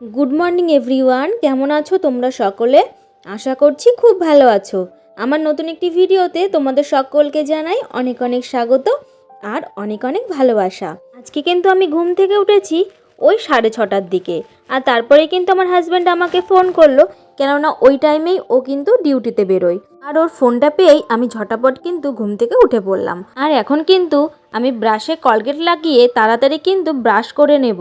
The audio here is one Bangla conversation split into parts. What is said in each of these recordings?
গুড মর্নিং এভরিওয়ান কেমন আছো তোমরা সকলে? আশা করছি খুব ভালো আছো। আমার নতুন একটি ভিডিওতে তোমাদের সকলকে জানাই অনেক অনেক স্বাগত আর অনেক অনেক ভালোবাসা। আজকে কিন্তু আমি ঘুম থেকে উঠেছি ওই সাড়ে ছটার দিকে। আর তারপরে কিন্তু আমার হাজব্যান্ড আমাকে ফোন করল, কেননা ওই টাইমেই ও কিন্তু ডিউটিতে বেরোয়। আর ওর ফোনটা পেয়েই আমি ঝটাপট কিন্তু ঘুম থেকে উঠে পড়লাম। আর এখন কিন্তু আমি ব্রাশে কলগেট লাগিয়ে তাড়াতাড়ি কিন্তু ব্রাশ করে নেব।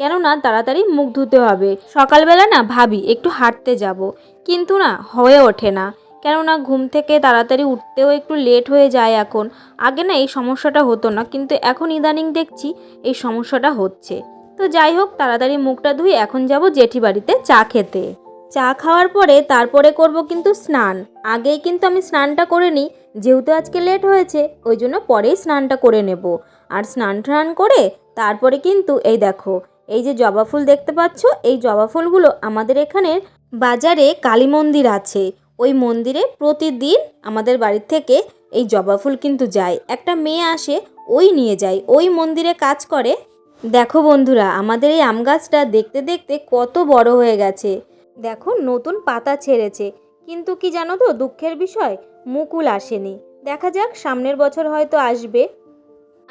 কেননা তাড়াতাড়ি মুখ ধুতে হবে। সকালবেলা না ভাবি, একটু হাঁটতে যাব। কিন্তু না, হয়ে ওঠে না। কেননা ঘুম থেকে তাড়াতাড়ি উঠতেও একটু লেট হয়ে যায় এখন। আগে না এই সমস্যাটা হতো না, কিন্তু এখন ইদানিং দেখছি এই সমস্যাটা হচ্ছে। তো যাই হোক, তাড়াতাড়ি মুখটা ধুই এখন যাব জেঠি বাড়িতে চা খেতে। চা খাওয়ার পরে তারপরে করব কিন্তু স্নান। আগেই কিন্তু আমি স্নানটা করে নিই, যেহেতু আজকে লেট হয়েছে, ওই জন্য পরেই স্নানটা করে নেব। আর স্নান টান করে তারপরে কিন্তু এই দেখো এই যে জবা ফুল দেখতে পাচ্ছ, এই জবা ফুলগুলো আমাদের এখানে বাজারে কালী মন্দির আছে। ওই মন্দিরে প্রতিদিন আমাদের বাড়ির থেকে এই জবা ফুল কিন্তু যায়। একটা মেয়ে আসে, ওই নিয়ে যায়। ওই মন্দিরে কাজ করে। দেখো বন্ধুরা, আমাদের এই আম গাছটা দেখতে দেখতে কত বড় হয়ে গেছে। দেখো, নতুন পাতা ছেড়েছে। কিন্তু কি জানো তো, দুঃখের বিষয়, মুকুল আসেনি। দেখা যাক, সামনের বছর হয়তো আসবে।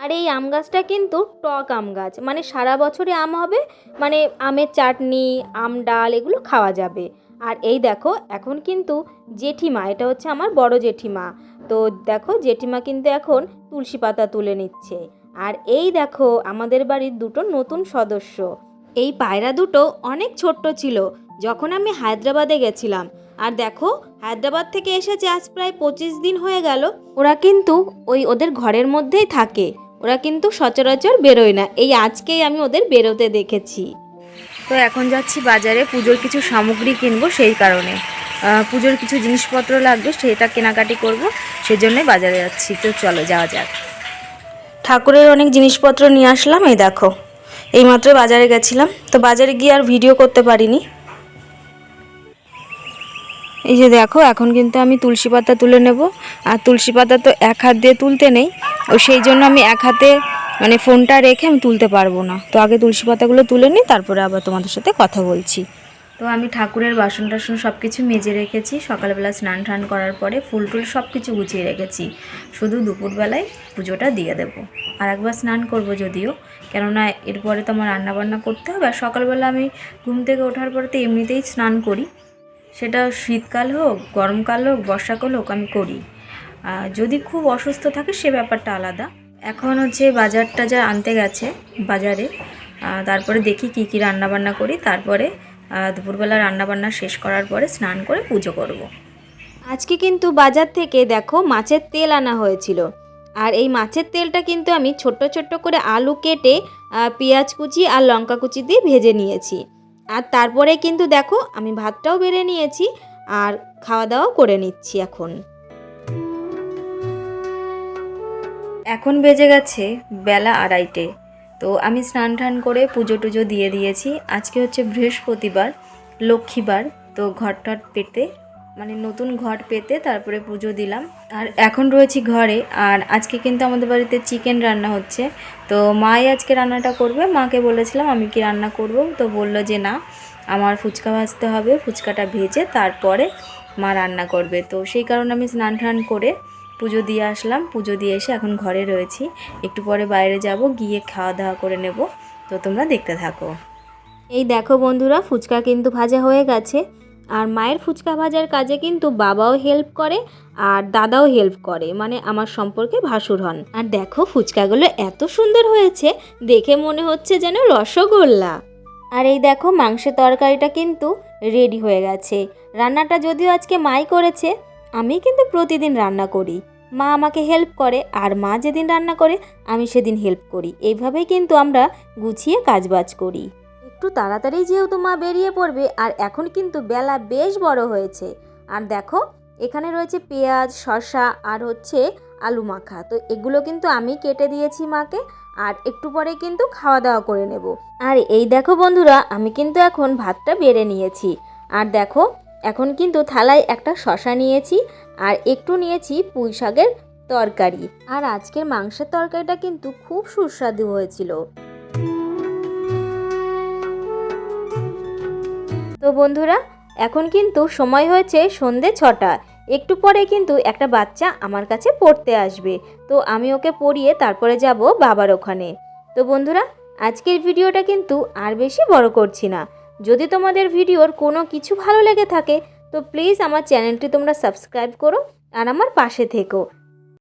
আর এই আম গাছটা কিন্তু টক আম গাছ। মানে সারা বছরে আম হবে মানে আমের চাটনি, আম ডাল এগুলো খাওয়া যাবে। আর এই দেখো, এখন কিন্তু জেঠিমা, এটা হচ্ছে আমার বড় জেঠিমা। তো দেখো, জেঠিমা কিন্তু এখন তুলসী পাতা তুলে নিচ্ছে। আর এই দেখো, আমাদের বাড়ির দুটো নতুন সদস্য। এই পায়রা দুটো অনেক ছোট্ট ছিল, যখন আমি হায়দ্রাবাদে গেছিলাম। আর দেখো, হায়দ্রাবাদ থেকে এসেছে আজ প্রায় পঁচিশ দিন হয়ে গেল। ওরা কিন্তু ওই ওদের ঘরের মধ্যেই থাকে। ওরা কিন্তু সচরাচর বেরোয় না। এই আজকেই আমি ওদের বেরোতে দেখেছি। তো এখন যাচ্ছি বাজারে। পুজোর কিছু সামগ্রী কিনবো সেই কারণে। পুজোর কিছু জিনিসপত্র লাগবে সেটা কেনাকাটি করব সেজন্যই বাজারে যাচ্ছি। তো চলো যাওয়া যাক। ঠাকুরের অনেক জিনিসপত্র নিয়ে আসলাম এই দেখো। এইমাত্র বাজারে গেছিলাম। তো বাজারে গিয়ে আর ভিডিও করতে পারিনি। এই যে দেখো, এখন কিন্তু আমি তুলসী পাতা তুলে নেব। আর তুলসী পাতা তো এক হাত দিয়ে তুলতে নেই। ও সেই জন্য আমি এক হাতে মানে ফোনটা রেখে আমি তুলতে পারব না। তো আগে তুলসী পাতাগুলো তুলে নিই, তারপরে আবার তোমাদের সাথে কথা বলছি। তো আমি ঠাকুরের বাসন টাসন সব কিছু মেজে রেখেছি। সকালবেলা স্নান টান করার পরে ফুল টুল সব কিছু গুছিয়ে রেখেছি। শুধু দুপুরবেলায় পুজোটা দিয়ে দেব। আর একবার স্নান করব যদিও। কেননা এরপরে তো আমার রান্নাবান্না করতে হবে। আর সকালবেলা আমি ঘুম থেকে ওঠার পরে তো এমনিতেই স্নান করি। সেটা শীতকাল হোক, গরমকাল হোক, বর্ষাকাল হোক আমি করি। যদি খুব অসুস্থ থাকে সে ব্যাপারটা আলাদা। এখন হচ্ছে বাজার টাজার আনতে গেছে বাজারে তারপরে দেখি কি কি রান্না বান্না করি, তারপরে দুপুরবেলা রান্নাবান্না শেষ করার পরে স্নান করে পুজো করব। আজকে কিন্তু বাজার থেকে দেখো মাছের তেল আনা হয়েছিল। আর এই মাছের তেলটা কিন্তু আমি ছোট্ট ছোট্ট করে আলু কেটে পেঁয়াজ কুচি আর লঙ্কা কুচি দিয়ে ভেজে নিয়েছি। আর তারপরে কিন্তু দেখো, আমি ভাতটাও বেড়ে নিয়েছি আর খাওয়া দাওয়াও করে নিচ্ছি এখন। এখন বেজে গেছে বেলা আড়াইটে। তো আমি স্নান টান করে পুজো টুজো দিয়ে দিয়েছি। আজকে হচ্ছে বৃহস্পতিবার, লক্ষ্মীবার। তো ঘর টট পেতে মানে নতুন ঘট পেতে তারপরে পুজো দিলাম। আর এখন রয়েছি ঘরে, আর আজকে কিন্তু আমাদের বাড়িতে চিকেন রান্না হচ্ছে। তো মাই আজকে রান্নাটা করবে, মাকে বলেছিলাম আমি কি রান্না করব, তো বলল যে না, আমার ফুচকা ভাজতে হবে, ফুচকাটা ভেজে তারপরে মা রান্না করবে। তো সেই কারণে আমি স্নান টান করে পুজো দিয়ে আসলাম। পুজো দিয়ে এসে এখন ঘরে রয়েছি। একটু পরে বাইরে যাব, গিয়ে খাওয়া দাওয়া করে নেব। তো তোমরা দেখতে থাকো। এই দেখো বন্ধুরা, ফুচকা কিন্তু ভাজা হয়ে গেছে। আর মায়ের ফুচকা ভাজার কাজে কিন্তু বাবাও হেল্প করে আর দাদাও হেল্প করে মানে আমার সম্পর্কে ভাসুর হন। আর দেখো ফুচকাগুলো এত সুন্দর হয়েছে, দেখে মনে হচ্ছে যেন রসগোল্লা। আর এই দেখো মাংসের তরকারিটা কিন্তু রেডি হয়ে গেছে। রান্নাটা যদিও আজকে মাই করেছে, আমি কিন্তু প্রতিদিন রান্না করি। মা আমাকে হেল্প করে, আর মা যেদিন রান্না করে, আমি সেদিন হেল্প করি। এইভাবেই কিন্তু আমরা গুছিয়ে কাজবাজ করি। একটু তাড়াতাড়ি যেহেতু মা বেরিয়ে পড়বে, আর এখন কিন্তু বেলা বেশ বড় হয়েছে। আর দেখো, এখানে রয়েছে পেঁয়াজ, শসা, আর হচ্ছে আলু মাখা। তো এগুলো কিন্তু আমি কেটে দিয়েছি মাকে, আর একটু পরে কিন্তু খাওয়া দাওয়া করে নেব। আর এই দেখো বন্ধুরা, আমি কিন্তু এখন ভাতটা বেড়ে নিয়েছি। আর দেখো, এখন কিন্তু থালায় একটা শশা নিয়েছি, আর একটু নিয়েছি পুঁই শাকের তরকারি। আর আজকের মাংসের তরকারিটা কিন্তু খুব সুস্বাদু হয়েছিল। তো বন্ধুরা, এখন কিন্তু সময় হয়েছে সন্ধে ছটা একটু পরে কিন্তু একটা বাচ্চা আমার কাছে পড়তে আসবে। তো আমি ওকে পড়িয়ে তারপরে যাব বাবার ওখানে। তো বন্ধুরা, আজকের ভিডিওটা কিন্তু আর বেশি বড় করছি না। যদি তোমাদের ভিডিওর কোনো কিছু ভালো লেগে থাকে, তো প্লিজ আমার চ্যানেলটি তোমরা সাবস্ক্রাইব করো আর আমার পাশে থেকো।